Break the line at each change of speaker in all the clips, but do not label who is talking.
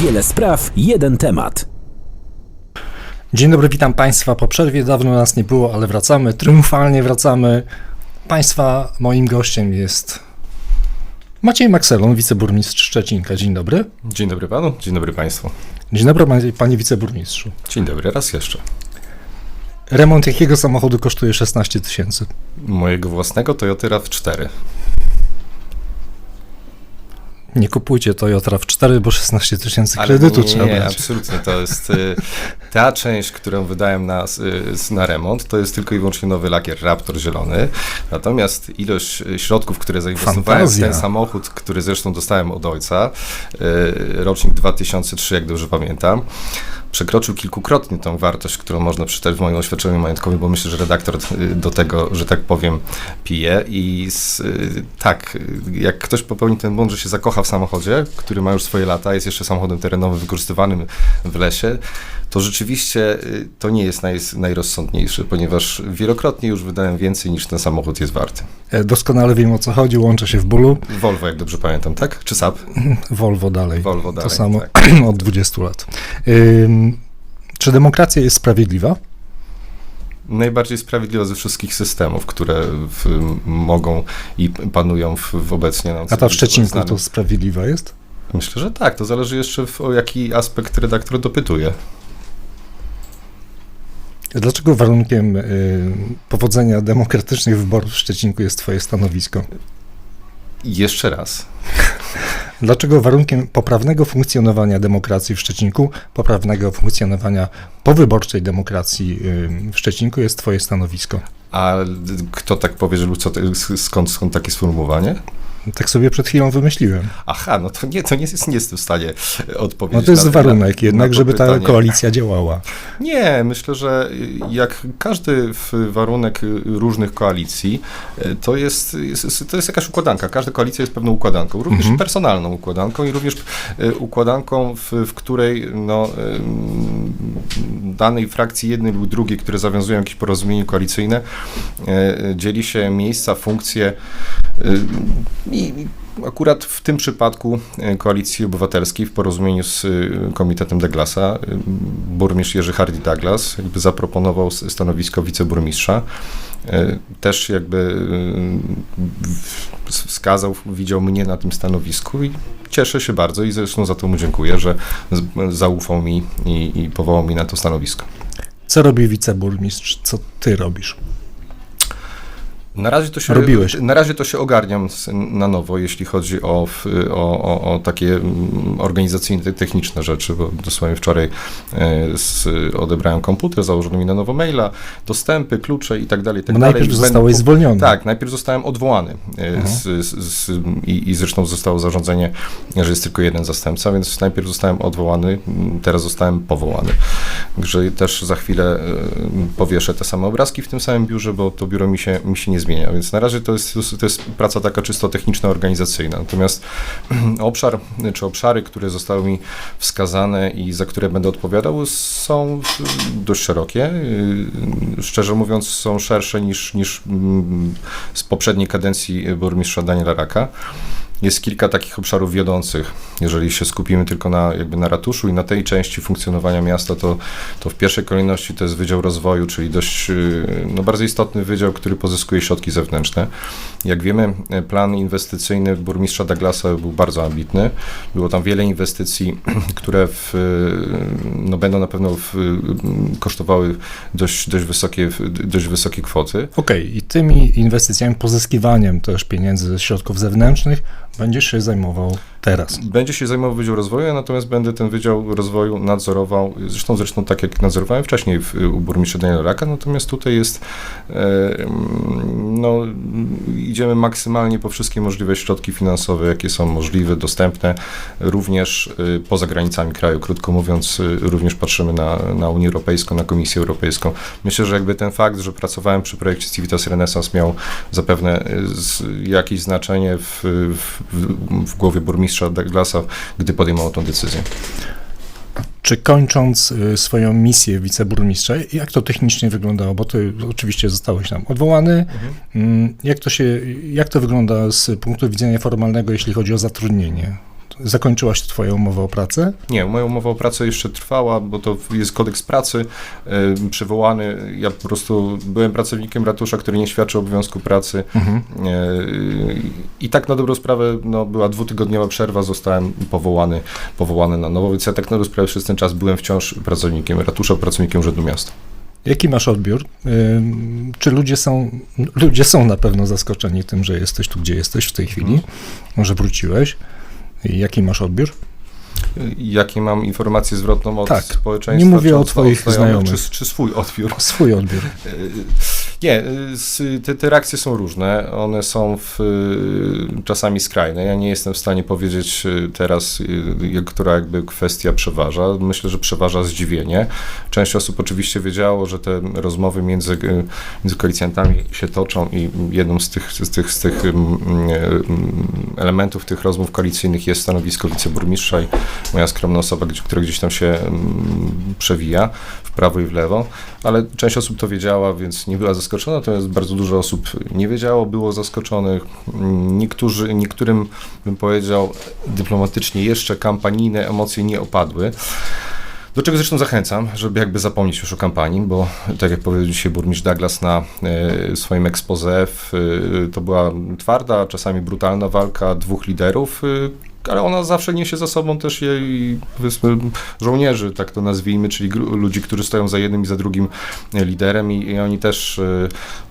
Wiele spraw, jeden temat.
Dzień dobry, witam Państwa. Po przerwie dawno nas nie było, ale wracamy, triumfalnie wracamy. Państwa moim gościem jest Maciej Makselon, wiceburmistrz Szczecinka. Dzień dobry.
Dzień dobry panu, dzień dobry państwu.
Dzień dobry, panie, panie wiceburmistrzu.
Dzień dobry, raz jeszcze.
Remont jakiego samochodu kosztuje 16 tysięcy?
Mojego własnego Toyota RAV4.
Nie kupujcie Toyota w 4, bo 16 tysięcy kredytu
nie,
trzeba
nie,
brać.
absolutnie. To jest y, ta część, którą wydałem na, y, na remont, to jest tylko i wyłącznie nowy lakier Raptor zielony. Natomiast ilość y, środków, które zainwestowałem w ten samochód, który zresztą dostałem od ojca, rocznik 2003, jak dobrze pamiętam, przekroczył kilkukrotnie tą wartość, którą można przeczytać w moim oświadczeniu majątkowym, bo myślę, że redaktor y, do tego, że tak powiem, pije. I z, y, tak, y, jak ktoś popełni ten błąd, że się zakocha w samochodzie, który ma już swoje lata, jest jeszcze samochodem terenowym wykorzystywanym w lesie, to rzeczywiście y, to nie jest naj, najrozsądniejsze, ponieważ wielokrotnie już wydałem więcej niż ten samochód jest warty.
E, Doskonale wiem o co chodzi, łączę się w bólu.
Volvo, jak dobrze pamiętam, tak? Czy SAP?
Volvo dalej.
Volvo
to
dalej,
samo
tak.
od 20 lat. Ym, czy demokracja jest sprawiedliwa?
najbardziej sprawiedliwa ze wszystkich systemów, które w, mogą i panują w, w obecnie nam
A ta w Szczecinku to sprawiedliwa jest?
Myślę, że tak. To zależy jeszcze w, o jaki aspekt redaktor dopytuje.
Dlaczego warunkiem y, powodzenia demokratycznych wyborów w Szczecinku jest Twoje stanowisko?
Jeszcze raz.
Dlaczego warunkiem poprawnego funkcjonowania demokracji w Szczecinku, poprawnego funkcjonowania powyborczej demokracji y, w Szczecinku jest Twoje stanowisko?
A kto tak powie, że co, to- skąd, skąd takie sformułowanie?
Tak sobie przed chwilą wymyśliłem.
Aha, no to nie, to nie, jest, nie jestem w stanie odpowiedzieć.
No to jest
na,
warunek
na,
jednak,
na
żeby ta koalicja działała.
Nie, myślę, że jak każdy warunek różnych koalicji, to jest, jest, to jest jakaś układanka. Każda koalicja jest pewną układanką, również
Mhm.
personalną układanką i również e, układanką, w, w której no, danej frakcji jednej lub drugiej, które zawiązują jakieś porozumienie koalicyjne, e, dzieli się miejsca, funkcje e, i akurat w tym przypadku e, Koalicji Obywatelskiej w porozumieniu z e, Komitetem Douglasa burmistrz Jerzy Hardy Douglas jakby zaproponował stanowisko wiceburmistrza. Też jakby wskazał, widział mnie na tym stanowisku i cieszę się bardzo i zresztą za to mu dziękuję, że zaufał mi i, i powołał mi na to stanowisko.
Co robi wiceburmistrz? Co ty robisz?
Na razie to się,
Robiłeś.
Na razie to się ogarniam na nowo, jeśli chodzi o, o, o, o takie mm, organizacyjne, te- techniczne rzeczy, bo dosłownie wczoraj e, z, odebrałem komputer, założono mi na nowo maila, dostępy, klucze i tak dalej, tak dalej.
najpierw
Będę
zostałeś
po-
zwolniony.
Tak, najpierw zostałem odwołany e,
Mhm.
z, z, z, i, i zresztą zostało zarządzenie, że jest tylko jeden zastępca, więc najpierw zostałem odwołany, teraz zostałem powołany. Także też za chwilę e, powieszę te same obrazki w tym samym biurze, bo to biuro mi się, mi się nie zmienia, więc na razie to jest, to jest praca taka czysto techniczna, organizacyjna. Natomiast obszar, czy obszary, które zostały mi wskazane i za które będę odpowiadał, są dość szerokie. Yy, Szczerze mówiąc, są szersze niż, niż mm, z poprzedniej kadencji burmistrza Daniela Raka. Jest kilka takich obszarów wiodących. Jeżeli się skupimy tylko na, jakby na ratuszu i na tej części funkcjonowania miasta, to, to w pierwszej kolejności to jest Wydział Rozwoju, czyli dość yy, no, bardzo istotny wydział, który pozyskuje środki zewnętrzne. Jak wiemy, e, plan inwestycyjny burmistrza Douglasa był bardzo ambitny. Było tam wiele inwestycji, które w, yy, no, będą na pewno w, yy, kosztowały dość, dość, wysokie, dość wysokie kwoty.
Okej, i tymi inwestycjami, pozyskiwaniem też pieniędzy ze środków zewnętrznych będziesz się zajmował teraz.
Będzie się zajmował Wydział Rozwoju, natomiast będę ten Wydział Rozwoju nadzorował, zresztą zresztą tak jak nadzorowałem wcześniej w, u burmistrza Daniela Raka, natomiast tutaj jest, e, mm, no, idziemy maksymalnie po wszystkie możliwe środki finansowe, jakie są możliwe, dostępne, również e, poza granicami kraju, krótko mówiąc, e, również patrzymy na, na Unię Europejską, na Komisję Europejską. Myślę, że jakby ten fakt, że pracowałem przy projekcie Civitas Renaissance miał zapewne e, z, jakieś znaczenie w, w, w, głowie burmistrza Douglasa, gdy podejmował tą decyzję.
Czy kończąc y, swoją misję wiceburmistrza, jak to technicznie wyglądało? Bo ty oczywiście zostałeś tam odwołany. Mm, Jak to się, jak to wygląda z punktu widzenia formalnego, jeśli chodzi o zatrudnienie? Zakończyłaś twoją umowę o pracę?
Nie, moja umowa o pracę jeszcze trwała, bo to jest kodeks pracy e, przywołany. Ja po prostu byłem pracownikiem ratusza, który nie świadczy obowiązku pracy.
Mhm.
E, I tak na dobrą sprawę no, była dwutygodniowa przerwa, zostałem powołany, powołany na nowo, więc ja tak na dobrą sprawę przez ten czas byłem wciąż pracownikiem ratusza, pracownikiem Urzędu Miasta.
Jaki masz odbiór? Czy ludzie są, ludzie są na pewno zaskoczeni tym, że jesteś tu, gdzie jesteś w tej chwili,
Mhm.
że wróciłeś? Jaki masz odbiór?
Jakie mam informacje zwrotną od
Tak.
społeczeństwa?
Nie mówię o twoich znajomych.
Czy, czy swój odbiór?
Swój odbiór.
Nie, s- te, te reakcje są różne. One są w, e, czasami skrajne. Ja nie jestem w stanie powiedzieć e, teraz, która jakby kwestia przeważa. Myślę, że przeważa zdziwienie. Część osób oczywiście wiedziało, że te rozmowy między, między koalicjantami się toczą i jedną z tych, z tych, z tych mm, mm, elementów tych rozmów koalicyjnych jest stanowisko wiceburmistrza i moja skromna osoba, która gdzieś tam się mm, przewija w prawo i w lewo, ale część osób to wiedziała, więc nie była zaskoczona, natomiast bardzo dużo osób nie wiedziało, było zaskoczonych. Niektórzy, niektórym, bym powiedział, dyplomatycznie jeszcze kampanijne emocje nie opadły. Do czego zresztą zachęcam, żeby jakby zapomnieć już o kampanii, bo tak jak powiedział dzisiaj burmistrz Douglas na e, swoim expose, e, to była twarda, czasami brutalna walka dwóch liderów, e, ale ona zawsze niesie za sobą też jej, powiedzmy, żołnierzy, tak to nazwijmy, czyli ludzi, którzy stoją za jednym i za drugim e, liderem i, i oni też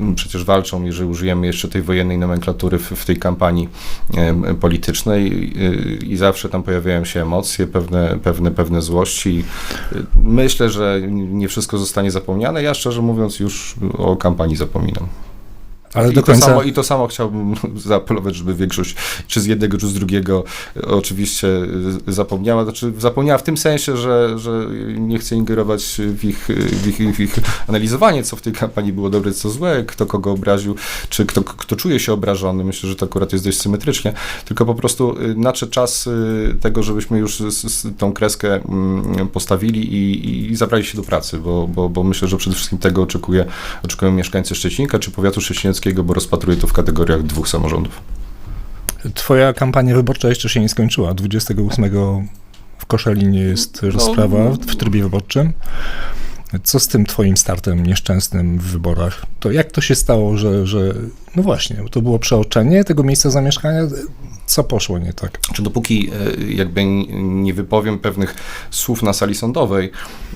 m, przecież walczą, jeżeli użyjemy jeszcze tej wojennej nomenklatury w, w tej kampanii em, politycznej i, i zawsze tam pojawiają się emocje, pewne, pewne, pewne złości. Y, Myślę, że nie wszystko zostanie zapomniane. Ja szczerze mówiąc już o kampanii zapominam.
Ale
I,
do
to
końca,
samo, I to samo chciałbym zaapelować, żeby większość czy z jednego, czy z drugiego oczywiście e, zapomniała. Znaczy zapomniała w tym sensie, że, że nie chcę ingerować w ich, w, ich, w ich analizowanie, co w tej kampanii było dobre, co złe, kto kogo obraził, czy kto, kto czuje się obrażony. Myślę, że to akurat jest dość symetrycznie. Tylko po prostu y, nadszedł czas y, tego, żebyśmy już z, z tą kreskę mm, postawili i, i zabrali się do pracy, bo, bo, bo myślę, że przede wszystkim tego oczekuje, oczekują mieszkańcy Szczecinka czy powiatu szczecińskiego, bo rozpatruję to w kategoriach dwóch samorządów.
twoja kampania wyborcza jeszcze się nie skończyła. 28 w Koszalinie jest rozprawa w trybie wyborczym. Co z tym twoim startem nieszczęsnym w wyborach? To jak to się stało, że, że no właśnie, to było przeoczenie tego miejsca zamieszkania? Co poszło nie tak?
Czy dopóki e, jakby nie wypowiem pewnych słów na sali sądowej,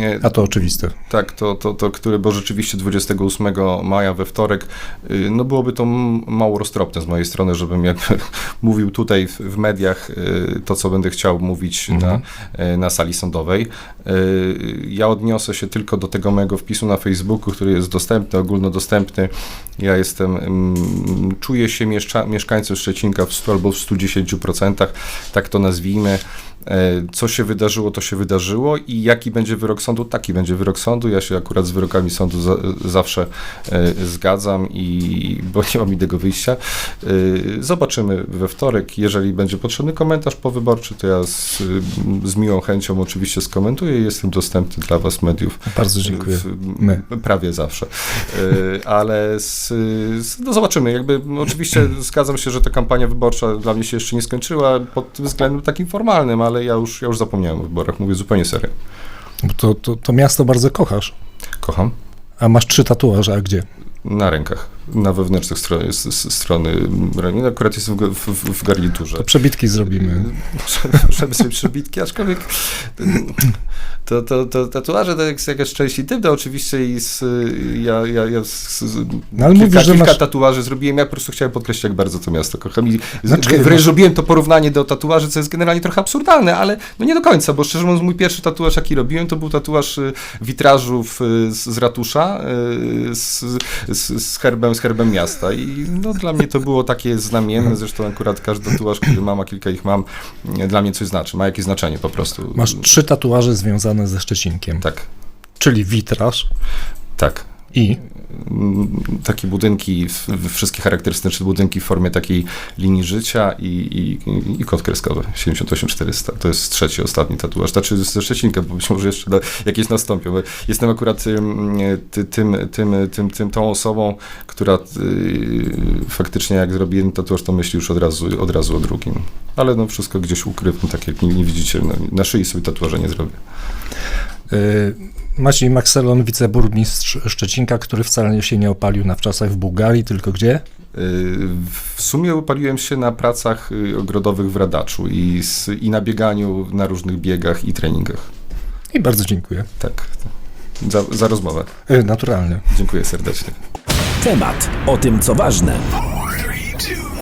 e,
A to oczywiste.
Tak, to, to, to które, bo rzeczywiście 28 maja we wtorek, y, no byłoby to mało roztropne z mojej strony, żebym jakby mówił tutaj w, mediach to, co będę chciał mówić
Mhm.
na, na sali sądowej. Ja odniosę się tylko do tego mojego wpisu na Facebooku, który jest dostępny, ogólnodostępny. Ja jestem, czuję się mieszcza, mieszkańcem Szczecinka w 100 albo w 110%, tak to nazwijmy. E, Co się wydarzyło, to się wydarzyło i jaki będzie wyrok sądu, taki będzie wyrok sądu. Ja się akurat z wyrokami sądu za, zawsze e, zgadzam i bo nie mam innego wyjścia. E, Zobaczymy we wtorek. Jeżeli będzie potrzebny komentarz powyborczy, to ja z, z miłą chęcią oczywiście skomentuję. Jestem dostępny dla Was mediów.
Bardzo dziękuję. My.
Prawie zawsze. Ale z, no zobaczymy. Jakby oczywiście zgadzam się, że ta kampania wyborcza dla mnie się jeszcze nie skończyła pod względem takim formalnym, ale ja już, ja już zapomniałem o wyborach. Mówię zupełnie serio.
To, to, to miasto bardzo kochasz.
Kocham.
A masz trzy tatuaże, a gdzie?
Na rękach. Na wewnętrznych stro, s, s, strony ramienia. Akurat jestem w, w, w garniturze.
To przebitki zrobimy.
Możemy sobie przebitki, aczkolwiek to, to, to tatuaże to jest jakaś część intymna oczywiście i z, ja, ja, ja z,
No ale
kilka,
mówisz, że
kilka
masz-
tatuaży zrobiłem, ja po prostu chciałem podkreślić, jak bardzo to miasto kocham i
Znaczy,
wręcz zrobiłem to porównanie do tatuaży, co jest generalnie trochę absurdalne, ale no nie do końca, bo szczerze mówiąc mój pierwszy tatuaż, jaki robiłem, to był tatuaż y, witrażów y, z, z ratusza y, z, z, z, herbem, z herbem miasta. I no dla mnie to było takie znamienne, zresztą akurat każdy tatuaż, który mam, a kilka ich mam, nie, dla mnie coś znaczy, ma jakieś znaczenie po prostu.
Masz trzy tatuaże związane ze Szczecinkiem,
Tak,
czyli witraż
tak.
i?
mm, takie budynki, wszystkie charakterystyczne budynki w formie takiej linii życia i, i, i kod kreskowy 78400. To jest trzeci, ostatni tatuaż. Znaczy ze Szczecinka, bo być może jeszcze jakieś nastąpią. Jestem akurat ym, ty, tym, tym, tym, tym, tą osobą, która y, faktycznie jak zrobi jeden tatuaż, to myśli już od razu, od razu o drugim. Ale no wszystko gdzieś ukrywam, tak jak nie, widzicie. No, na szyi sobie tatuaże nie zrobię.
Maciej Makselon, wiceburmistrz Szczecinka, który wcale się nie opalił na wczasach w Bułgarii, tylko gdzie?
Y, W sumie opaliłem się na pracach y, ogrodowych w Radaczu i, z, i na bieganiu na różnych biegach i treningach.
I bardzo dziękuję.
Tak. Za, za rozmowę.
Y, Naturalnie.
Dziękuję serdecznie.
Temat o tym, co ważne.
Three, two,